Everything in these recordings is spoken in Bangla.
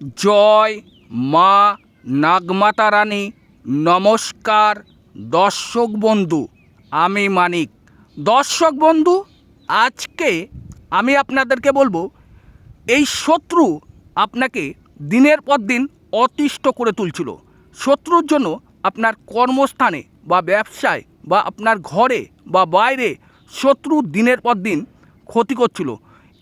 জয় মা নাগমাতা রানী, নমস্কার দর্শক বন্ধু, আমি মানিক। দর্শক বন্ধু, আজকে আমি আপনাদেরকে বলব, এই শত্রু আপনাকে দিনের পর দিন অতিষ্ঠ করে তুলছিল। শত্রুর জন্য আপনার কর্মস্থানে বা ব্যবসায় বা আপনার ঘরে বা বাইরে শত্রু দিনের পর দিন ক্ষতি করছিল।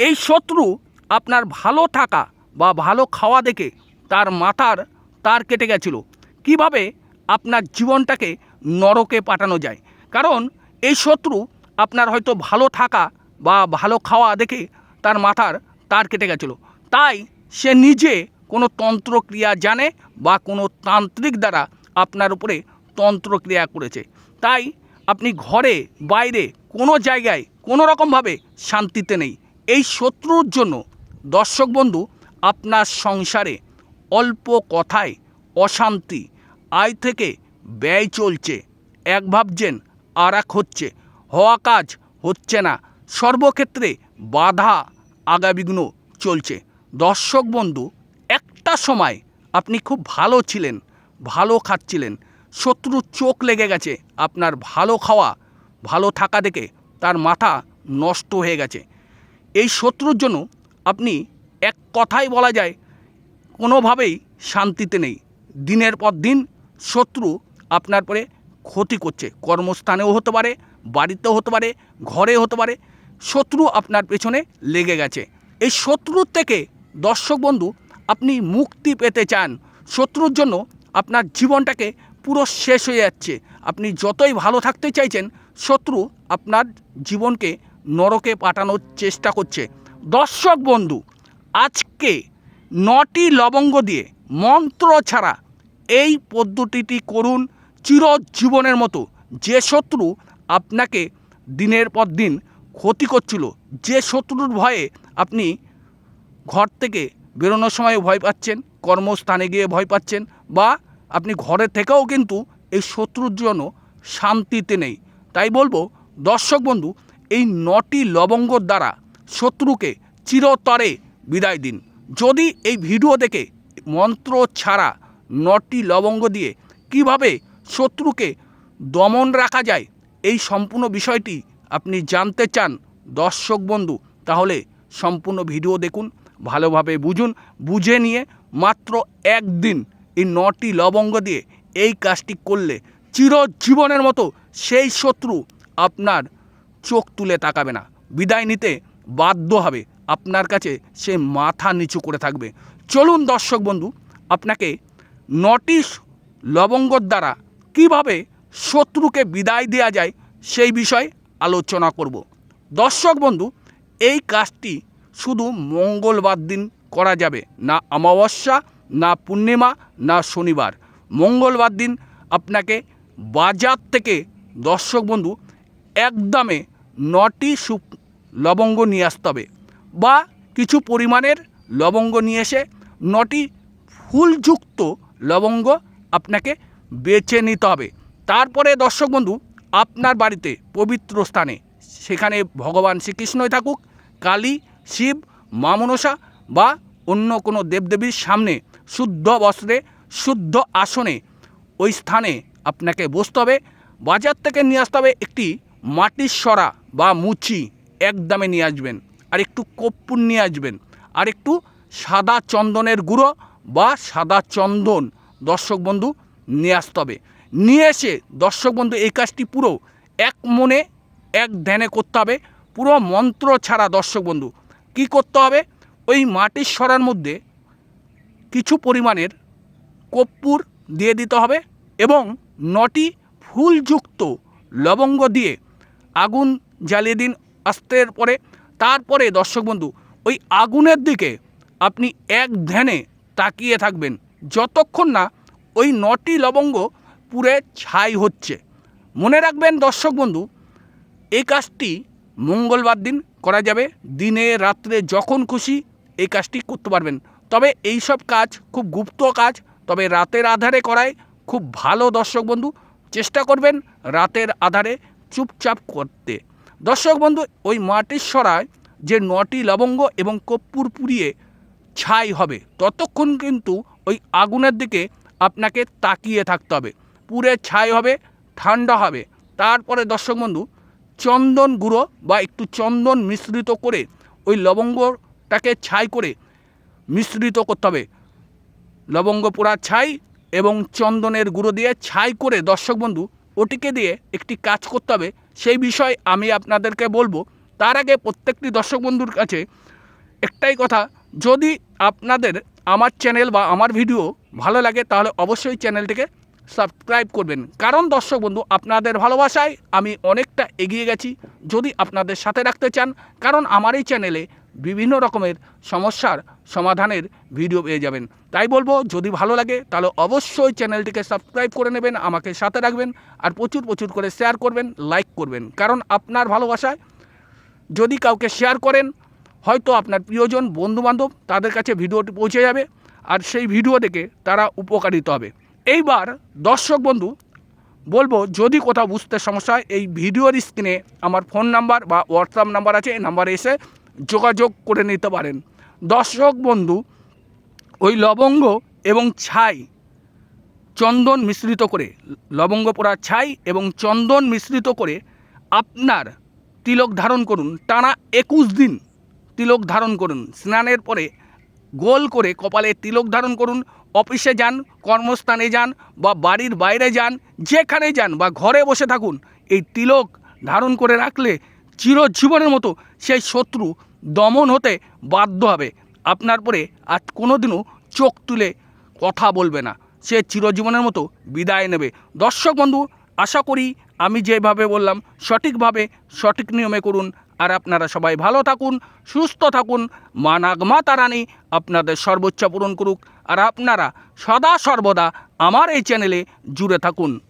এই শত্রু আপনার ভালো থাকা বা ভালো খাওয়া দেখে তার মাথার তার কেটে গেছিল। কীভাবে আপনার জীবনটাকে নরকে পাঠানো যায়? কারণ এই শত্রু আপনার হয়তো ভালো থাকা বা ভালো খাওয়া দেখে তার মাথার তার কেটে গেছিল। তাই সে নিজে কোনো তন্ত্রক্রিয়া জানে বা কোনো তান্ত্রিক দ্বারা আপনার উপরে তন্ত্রক্রিয়া করেছে। তাই আপনি ঘরে, বাইরে, কোনো জায়গায় কোনো রকমভাবে শান্তিতে নেই। এই শত্রুর জন্য দর্শক বন্ধু আপনার সংসারে অল্প কথায় অশান্তি, আয় থেকে ব্যয় চলছে। এক ভাবছেন আর এক হচ্ছে। হওয়া কাজ হচ্ছে না। সর্বক্ষেত্রে বাধা আগাবিঘ্ন চলছে। দর্শক বন্ধু, একটা সময় আপনি খুব ভালো ছিলেন, ভালো খাচ্ছিলেন। শত্রুর চোখ লেগে গেছে, আপনার ভালো খাওয়া, ভালো থাকা দেখে তার মাথা নষ্ট হয়ে গেছে। এই শত্রুর জন্য আপনি এক কথাই বলা যায়, কোনোভাবেই শান্তিতে নেই। দিনের পর দিন শত্রু আপনার পরে ক্ষতি করছে। কর্মস্থানেও হতে পারে, বাড়িতেও হতে পারে ঘরে হতে পারে, শত্রু আপনার পেছনে লেগে গেছে। এই শত্রুর থেকে, দর্শক বন্ধু, আপনি মুক্তি পেতে চান। শত্রুর জন্য আপনার জীবনটাকে পুরো শেষ হয়ে যাচ্ছে। আপনি যতই ভালো থাকতে চাইছেন, শত্রু আপনার জীবনকে নরকে পাঠানোর চেষ্টা করছে। দর্শক বন্ধু আজকে নটি লবঙ্গ দিয়ে মন্ত্র ছাড়া এই পদ্ধতিটি করুন চিরজীবনের মতো। যে শত্রু আপনাকে দিনের পর দিন ক্ষতি করছিল, যে শত্রুর ভয়ে আপনি ঘর থেকে বেরোনোর সময় ভয় পাচ্ছেন, কর্মস্থানে গিয়ে ভয় পাচ্ছেন বা আপনি ঘরে থেকেও কিন্তু এই শত্রুর জন্য শান্তিতে নেই। তাই বলব, দর্শক বন্ধু, এই নটি লবঙ্গর দ্বারা শত্রুকে চিরতরে বিদায় দিন। যদি এই ভিডিও দেখে মন্ত্র ছাড়া নটি লবঙ্গ দিয়ে কীভাবে শত্রুকে দমন রাখা যায়, এই সম্পূর্ণ বিষয়টি আপনি জানতে চান দর্শক বন্ধু, তাহলে সম্পূর্ণ ভিডিও দেখুন, ভালোভাবে বুঝুন, বুঝে নিয়ে মাত্র একদিন এই নটি লবঙ্গ দিয়ে এই কাজটি করলে চিরজীবনের মতো সেই শত্রু আপনার চোখ তুলে তাকাবে না। বিদায় নিতে বাধ্য হবে। আপনার কাছে সে মাথা নিচু করে থাকবে। চলুন দর্শক বন্ধু, আপনাকে নটি লবঙ্গর দ্বারা কীভাবে শত্রুকে বিদায় দেওয়া যায় সেই বিষয়ে আলোচনা করব। দর্শক বন্ধু, এই কাজটি শুধু মঙ্গলবার দিন করা যাবে, না অমাবস্যা, না পূর্ণিমা, না শনিবার। মঙ্গলবার দিন আপনাকে বাজার থেকে দর্শক বন্ধু, একদমে নটি সুপ লবঙ্গ নিয়ে আসতে হবে। বা কিছু পরিমাণের লবঙ্গ নিয়ে এসে নটি ফুলযুক্ত লবঙ্গ আপনাকে বেছে নিতে হবে। তারপরে দর্শক বন্ধু, আপনার বাড়িতে পবিত্র স্থানে, সেখানে ভগবান শ্রীকৃষ্ণই থাকুক, কালী, শিব, মা মনসা বা অন্য কোনো দেবদেবীর সামনে শুদ্ধ বস্ত্রে, শুদ্ধ আসনে ওই স্থানে আপনাকে বসতে হবে। বাজার থেকে নিয়ে আসতে হবে একটি মাটির সরা বা মুচি, একদমে নিয়ে আসবেন। আর একটু কর্পূর নিয়ে আসবেন। আর একটু সাদা চন্দনের গুঁড়ো বা সাদা চন্দন দর্শক বন্ধু নিয়ে আসতে হবে। নিয়ে এসে দর্শক বন্ধু এই কাজটি পুরো এক মনে, এক ধ্যানে করতে হবে। পুরো মন্ত্র ছাড়া দর্শক বন্ধু কি করতে হবে? ওই মাটির সরার মধ্যে কিছু পরিমাণের কর্পূর দিয়ে দিতে হবে এবং নটি ফুলযুক্ত লবঙ্গ দিয়ে আগুন জ্বালিয়ে দিন। আস্তের পরে তারপরে, দর্শক বন্ধু, ওই আগুনের দিকে আপনি এক ধ্যানে তাকিয়ে থাকবেন। যতক্ষণ না ওই নটি লবঙ্গ পুরে ছাই হচ্ছে। মনে রাখবেন, দর্শক বন্ধু এই কাজটি মঙ্গলবার দিন করা যাবে। দিনে রাত্রে যখন খুশি এই কাজটি করতে পারবেন। তবে এই সব কাজ খুব গুপ্ত কাজ, তবে রাতের আধারে করায় খুব ভালো, দর্শক বন্ধু। চেষ্টা করবেন রাতের আধারে চুপচাপ করতে। দর্শক বন্ধু, ওই মাটির সরায় যে নটি লবঙ্গ এবং কর্পূর পুড়িয়ে ছাই হবে, ততক্ষণ কিন্তু ওই আগুনের দিকে আপনাকে তাকিয়ে থাকতে হবে। পুরে ছাই হবে, ঠান্ডা হবে। তারপরে দর্শক বন্ধু, চন্দন গুঁড়ো বা একটু চন্দন মিশ্রিত করে ওই লবঙ্গটাকে ছাই করে মিশ্রিত করতে হবে। লবঙ্গ পোড়া ছাই এবং চন্দনের গুঁড়ো দিয়ে ছাই করে দর্শক বন্ধু, ওটিকে দিয়ে একটি কাজ করতে হবে। সেই বিষয় আমি আপনাদেরকে বলব। তার আগে প্রত্যেকটি দর্শক বন্ধুর কাছে একটাই কথা, যদি আপনাদের আমার চ্যানেল বা আমার ভিডিও ভালো লাগে, তাহলে অবশ্যই চ্যানেলটিকে সাবস্ক্রাইব করবেন। কারণ দর্শক বন্ধু, আপনাদের ভালোবাসায় আমি অনেকটা এগিয়ে গেছি। যদি আপনাদের সাথে রাখতে চান, কারণ আমার এই চ্যানেলে বিভিন্ন রকমের সমস্যার সমাধানের ভিডিও পেয়ে যাবেন। তাই বলব, যদি ভালো লাগে, তাহলে অবশ্যই চ্যানেলটিকে সাবস্ক্রাইব করে নেবেন, আমাকে সাথে রাখবেন, আর প্রচুর প্রচুর করে শেয়ার করবেন লাইক করবেন। কারণ আপনার ভালোবাসায় যদি কাউকে শেয়ার করেন, হয়তো আপনার প্রিয়জন, বন্ধুবান্ধব তাদের কাছে ভিডিওটি পৌঁছে যাবে, আর সেই ভিডিও দেখে তারা উপকারিত হবে। এইবার দর্শক বন্ধু, বলব, যদি কোথাও বুঝতে সমস্যা হয়, এই ভিডিওর স্ক্রিনে আমার ফোন নাম্বার বা হোয়াটসঅ্যাপ নাম্বার আছে, এই নাম্বারে এসে যোগাযোগ করে নিতে পারেন। দর্শক বন্ধু, ওই লবঙ্গ এবং ছাই চন্দন মিশ্রিত করে, লবঙ্গ পোড়া ছাই এবং চন্দন মিশ্রিত করে আপনার তিলক ধারণ করুন। টানা একুশ দিন তিলক ধারণ করুন। স্নানের পরে গোল করে কপালে তিলক ধারণ করুন। অফিসে যান, কর্মস্থানে যান বা বাড়ির বাইরে যান, যেখানে যান বা ঘরে বসে থাকুন, এই তিলক ধারণ করে রাখলে চিরজীবনের মতো সেই শত্রু দমন হতে বাধ্য হবে। আপনার পরে আজ কোনোদিনও চোখ তুলে কথা বলবে না। সে চিরজীবনের মতো বিদায় নেবে। দর্শক বন্ধু, আশা করি আমি যেভাবে বললাম, সঠিকভাবে সঠিক নিয়মে করুন। আর আপনারা সবাই ভালো থাকুন, সুস্থ থাকুন। মা নাগমা তারানি আপনাদের সর্বোচ্চ পূরণ করুক। আর আপনারা সদা সর্বদা আমার এই চ্যানেলে জুড়ে থাকুন।